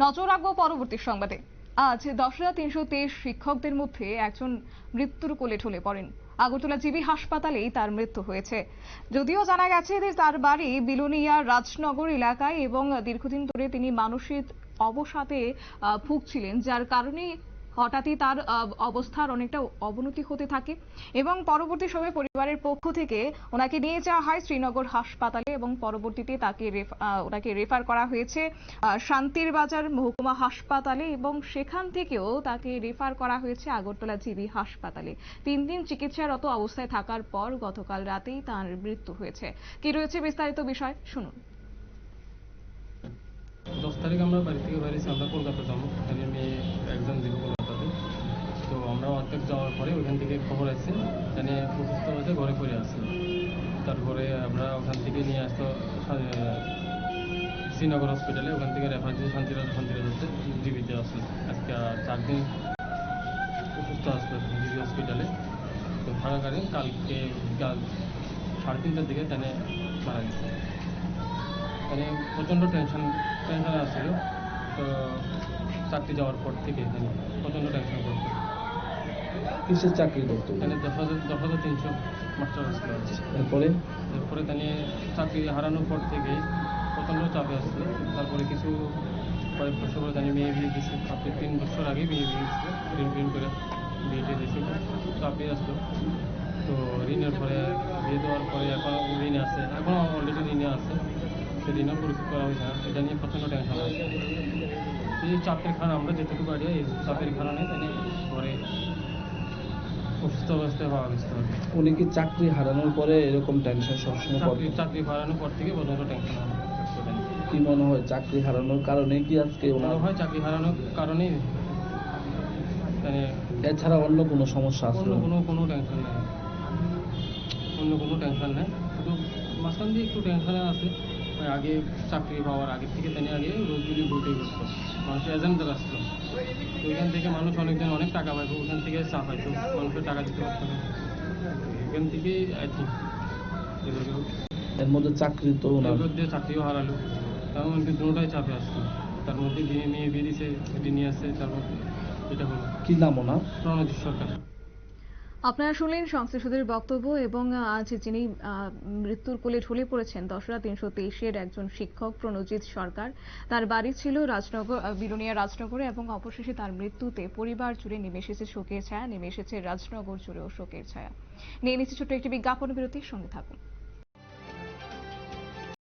নজর রাখব পরবর্তী সংবাদে। আজ দশ হাজার তিনশো তেইশ শিক্ষকদের মধ্যে একজন মৃত্যুর কোলে ঢলে পড়েন। আগরতলা জিবি হাসপাতালেই তার মৃত্যু হয়েছে। যদিও জানা গেছে যে তার বাড়ি বিলোনিয়া রাজনগর এলাকায় এবং দীর্ঘদিন ধরে তিনি মানসিক অবসাদে ভুগছিলেন, যার কারণে হঠাৎই তার অবস্থার অনেকটা অবনতি হতে থাকে এবং পরবর্তী সময়ে পরিবারের পক্ষ থেকে ওনাকে নিয়ে যাওয়া হয় শ্রীনগর হাসপাতালে এবং পরবর্তীতে তাকে ওনাকে রেফার করা হয়েছে শান্তির বাজার মহকুমা হাসপাতালে এবং সেখান থেকেও তাকে রেফার করা হয়েছে আগরতলা জিবি হাসপাতালে। তিন দিন চিকিৎসারত অবস্থায় থাকার পর গতকাল রাতেই তার মৃত্যু হয়েছে। কি রয়েছে বিস্তারিত বিষয়? শুনুন। দশ তারিখ আমরা বাড়ি থেকে বেরিয়েছি আমরা কলকাতা যাব। এখানে মেয়ে এক্সাম দিব তো আমরা অর্ধেক যাওয়ার পরে ওখান থেকে খবর আছে, এখানে অসুস্থ হয়েছে, ঘরে পড়ে আছে। তারপরে আমরা ওখান থেকে নিয়ে আসতো শ্রীনগর হসপিটালে ওখান থেকে রেফার দিয়ে শান্তিরাজ শান্তিরাজতে জিবিতে আসলো আজকে চার দিন অসুস্থ আসলো জিবি হসপিটালে তো থাকাকালীন কালকে কাল সাড়ে তিনটার দিকে এখানে মারা গেছে। মানে প্রচণ্ড টেনশন টেনশনে আসছিল। তো চাকরি যাওয়ার পর থেকে প্রচণ্ড টেনশন করতো কিসের চাকরি করতো? এখানে দশ হাজার দশ হাজার তিনশো এরপরে এরপরে এখানে চাকরি হারানোর পর থেকে প্রচণ্ড চাপে আসছিল তারপরে কিছু কয়েক বছর পরে জানি মেয়ে বিয়ে দিয়েছে। আপনি তিন বছর আগে বিয়ে বিয়ে দিয়েছিল ঋণ ঋণ করে বিয়েটা দিয়েছিল চাপে আসলো। তো ঋণের পরে বিয়ে দেওয়ার পরে এখন ঋণে আছে। এখনও অলরেডি ঋণে আছে। সে ঋণও পরিশোধ করা হয়েছে। না এটা নিয়ে প্রচণ্ড টেনশন আছে। এই চাপের কারণে আমরা যেটুকু পারি এই চাপের কারণে তাই ঘরে অসুস্থ অবস্থায় পাওয়া গেছে। উনি কি চাকরি হারানোর পরে এরকম টেনশন সবসময় চাকরি চাকরি হারানোর পর থেকে প্রচণ্ড টেনশন হয় কি মনে হয় চাকরি হারানোর কারণে কি আজকে মনে হয় চাকরি হারানোর কারণেই মানে এছাড়া অন্য কোনো সমস্যা আছে? অন্য কোনো কোনো টেনশন নেই। অন্য কোনো টেনশন নেই। শুধু মাঝখান দিয়ে একটু টেনশনে আছে। ওই আগে চাকরি পাওয়ার আগে থেকে তিনি আগে রোজগুলি বইটাই করতো মানুষ এজেন্টদের আসতো ওইখান থেকে মানুষ অনেকজন অনেক টাকা পাইতো থেকে চা তো মানুষকে টাকা দিতে পারতো না। এখান থেকেই আই থিঙ্ক এর মধ্যে চাকরি তো না। এর দিয়ে চাকরিও হারালো। তার মধ্যে দুটাই চাপে আসতো তার মধ্যে বিয়ে নিয়ে বিয়ে দিছে বিয়ে নিয়ে আসছে তারপর মধ্যে এটা হলো। কি নাম ওনার? প্রণজিৎ সরকার। আপনারা শুনলেন সংশ্লিষ্টদের বক্তব্য এবং আজ যিনি মৃত্যুর কোলে ঢলে পড়েছেন, দশরা তিনশো তেইশের একজন শিক্ষক প্রণজিৎ সরকার। তার বাড়ি ছিল রাজনগর বিরুনিয়া রাজনগরে এবং অবশেষে তার মৃত্যুতে পরিবার জুড়ে নেমে এসেছে শোকের ছায়া, নেমে এসেছে রাজনগর জুড়েও শোকের ছায়া। নিয়ে নিচ্ছে ছোট্ট একটি বিজ্ঞাপন বিরতির সঙ্গে থাকুন।